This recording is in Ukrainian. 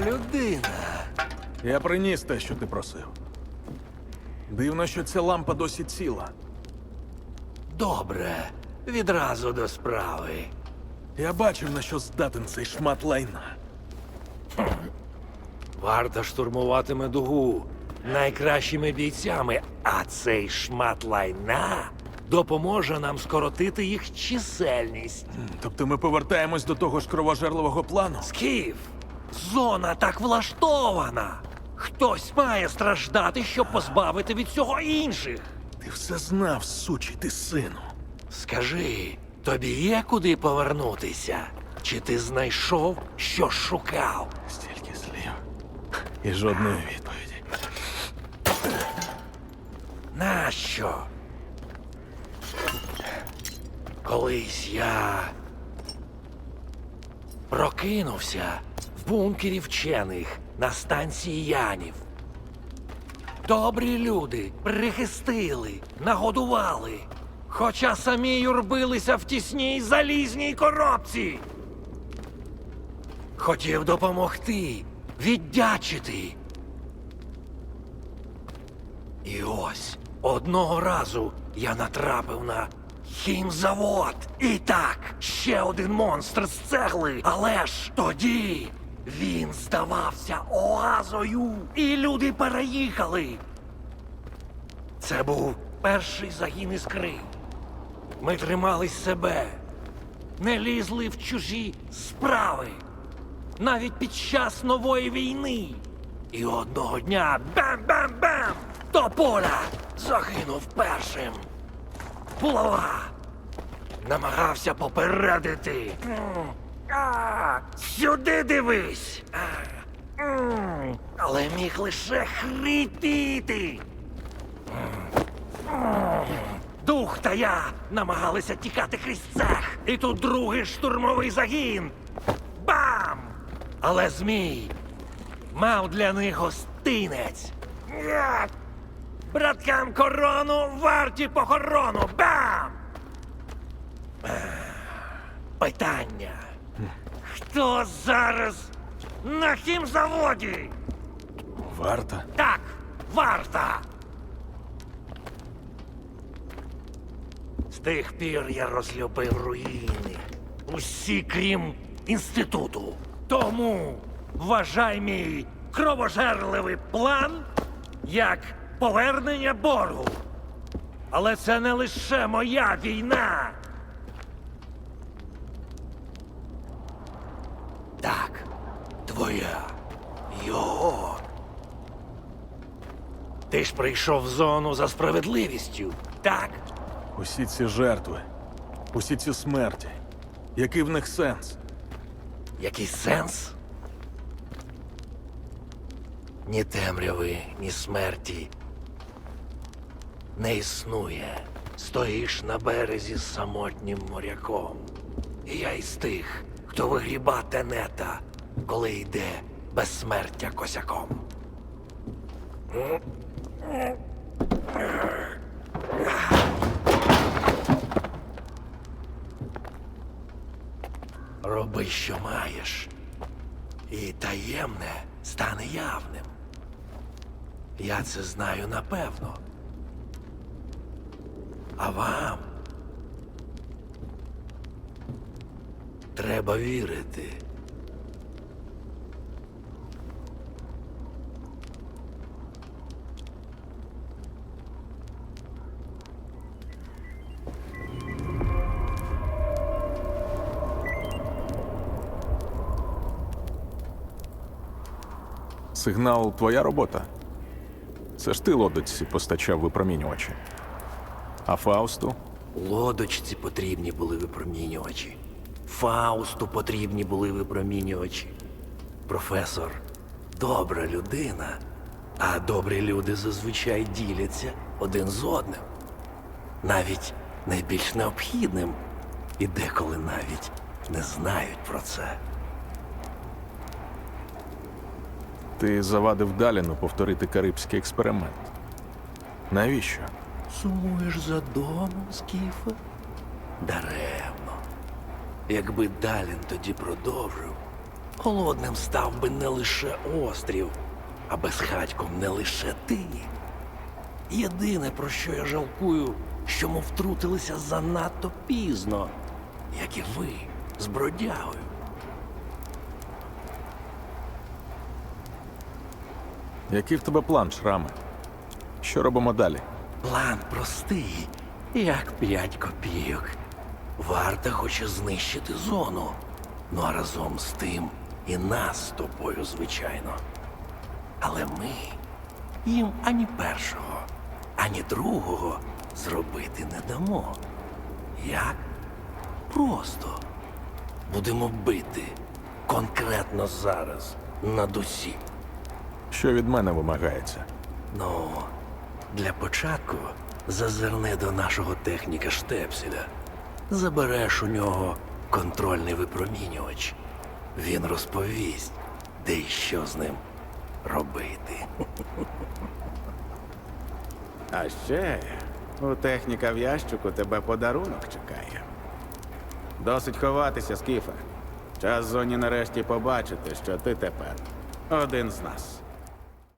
людина. Я приніс те, що ти просив. Дивно, що ця лампа досі ціла. Добре, відразу до справи. Я бачив, на що здатен цей шмат лайна. Варта штурмуватиме дугу найкращими бійцями, а цей шмат лайна допоможе нам скоротити їх чисельність. Тобто ми повертаємось до того ж кровожерливого плану? Скіф, зона так влаштована. Хтось має страждати, щоб позбавити від цього інших. Ти все знав, сучий ти сину. Скажи, тобі є куди повернутися? Чи ти знайшов, що шукав? Стільки слів. І жодної відповіді. Нащо? Колись я прокинувся бункері вчених на станції Янів. Добрі люди прихистили, нагодували, хоча самі юрбилися в тісній залізній коробці. Хотів допомогти, віддячити. І ось одного разу я натрапив на хімзавод. І так, ще один монстр з цегли. Але ж тоді він здавався оазою, і люди переїхали. Це був перший загін іскри. Ми тримались себе, не лізли в чужі справи, навіть під час нової війни. І одного дня бам-бам-бам! Тополя загинув першим. Булава намагався попередити. А, Сюди дивись. А, Але міг лише хрипіти. Дух та я намагалися тікати крізь цех. І тут другий штурмовий загін. Бам! Але змій мав для них гостинець. Браткам корону варті похорону. Бам! Ех, Питання. Хто зараз на хімзаводі? Варта? Так, варта. З тих пір я розлюбив руїни. Усі, крім інституту. Тому вважай мій кровожерливий план як повернення боргу. Але це не лише моя війна. Так, твоя. Його. Ти ж прийшов в зону за справедливістю, так? Усі ці жертви, усі ці смерті. Який в них сенс? Який сенс? Ні темряви, ні смерті не існує. Стоїш на березі з самотнім моряком. І я із тих, хто вигріба тенета, коли йде безсмертя косяком. Роби, що маєш, і таємне стане явним. Я це знаю напевно. А вам треба вірити. Сигнал твоя робота. Це ж ти лодочці постачав випромінювачі. А Фаусту? Лодочці потрібні були випромінювачі. Фаусту потрібні були випромінювачі. Професор добра людина, а добрі люди зазвичай діляться один з одним. Навіть найбільш необхідним, і деколи навіть не знають про це. Ти завадив Даліну повторити карибський експеримент. Навіщо? Сумуєш за домом, Скіфе? Даремно. Якби Далін тоді продовжив, Голодним став би не лише острів, а безхатьком не лише ти. Єдине, про що я жалкую, що ми втрутилися занадто пізно, як і ви з бродягою. Який в тебе план, шрами? Що робимо далі? План простий, як п'ять копійок. Варта хоче знищити зону. Ну а разом з тим і нас з тобою, звичайно. Але ми їм ані першого, ані другого зробити не дамо. Як? Просто будемо бити конкретно зараз на дусі. Що від мене вимагається? Ну, для початку зазирни до нашого техніка Штепселя. Забереш у нього контрольний випромінювач. Він розповість, де і що з ним робити. А ще у техніка в ящику тебе подарунок чекає. Досить ховатися, Скіфе. Час зоні нарешті побачити, що ти тепер один з нас.